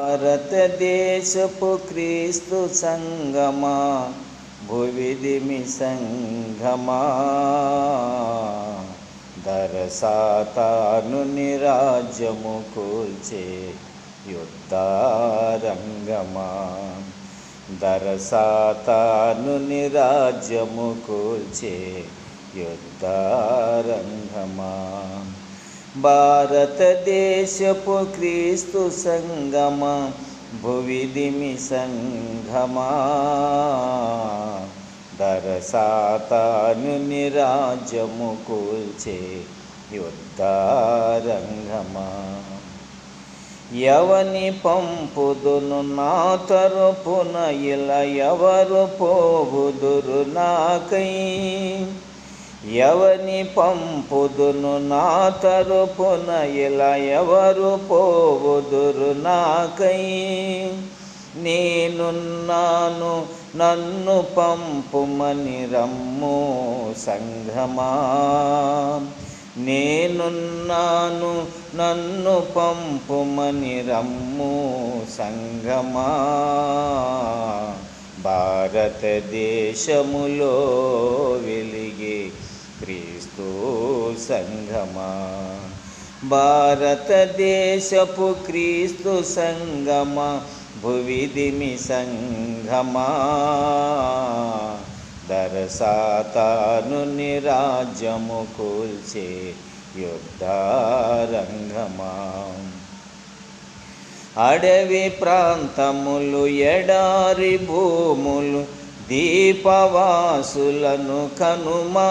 భారతదేశపు క్రీస్తు సంగమా భువిదిమి సంగమా. దరసాతాను నిరాజ్యము కూల్చే యుద్ధారంగమా. దరసాతాను నిరాజ్యము కూల్చే యుద్ధారంగమా. భారతదేశపు క్రీస్తు సంగమ భువిదిమి సంగమా. దరసాతాను నిరాజము కూల్చే యుద్ధారంగమా. ఎవని పంపుదును నా తరపున ఇలా ఎవరు పోవుదురు నాకై? ఎవని పంపుదును నా తరపున ఇలా ఎవరు పోవుదురు నాకై? నేనున్నాను నన్ను పంపుమని రమ్ము సంఘమా? నేనున్నాను నన్ను పంపుమని రమ్ము సంగమా భారతదేశములో వెలిగే క్రీస్తు సంగమా. భారతదేశపు క్రీస్తు సంగమా భువిదిమి సంగమా. దరసాతాను నిరాజ్యము కూల్చే యుద్ధారంగమా. అడవి ప్రాంతములు ఎడారి భూములు దీపవాసులను కనుమా.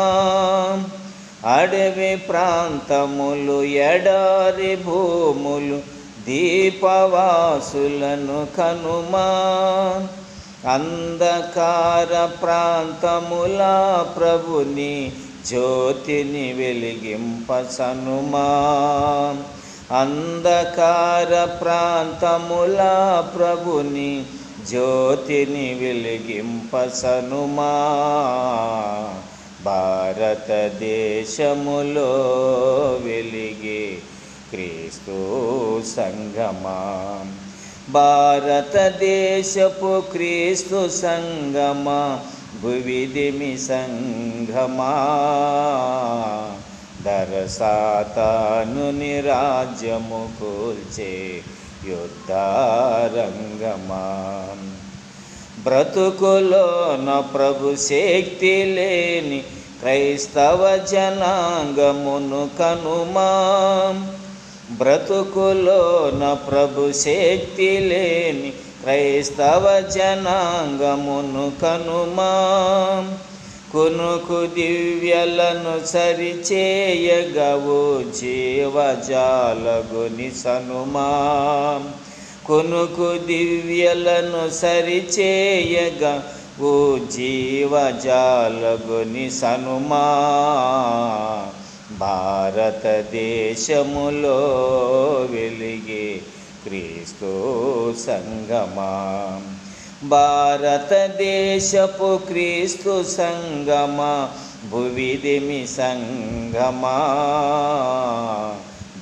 అడవి ప్రాంతములు ఎడారి భూములు దీపవాసులను కనుమా. అంధకార ప్రాంతముల ప్రభుని జ్యోతిని వెలిగింపసనుమా అంధకార ప్రాంతముల ప్రభుని జ్యోతిని వెలిగింపసనుమా. భారతదేశములో వెలిగే క్రీస్తు సంగమా. భారతదేశపు క్రీస్తు సంగమా భువిదిమి సంగమా. దరసాతాను నిరాజ్యము కూల్చే యుద్ధారంగమా. బ్రతుకులోన ప్రభు శక్తి లేని క్రైస్తవ జనాంగమును కనుమా. బ్రతుకులోన ప్రభు శక్తి లేని క్రైస్తవ జనాంగమును కనుమా. కునుకు దివ్యలను సరిచేయగవు జీవజాలగుని సనుమా. కునుకు దివ్యలను సరిచేయగా ఓ జీవజాలగుని సనుమా. భారతదేశములో వెలిగే క్రీస్తు సంగమా. భారతదేశపు క్రీస్తు సంగమా భువిదిమి సంగమా.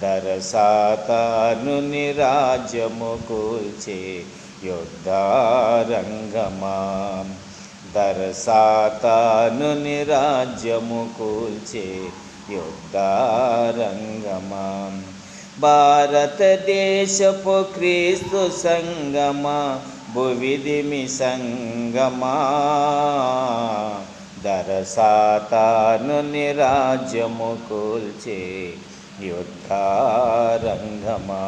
దరసాతాను నిరాజ్యము కూల్చే యుద్ధారంగమా దరసాతాను నిరాజ్యము కూల్చే యుద్ధారంగమా భారతదేశపు క్రీస్తు సంగమా భువిదిమి సంగమా దరసాతాను నిరాజ్యము కూల్చే యుద్ధారంగమా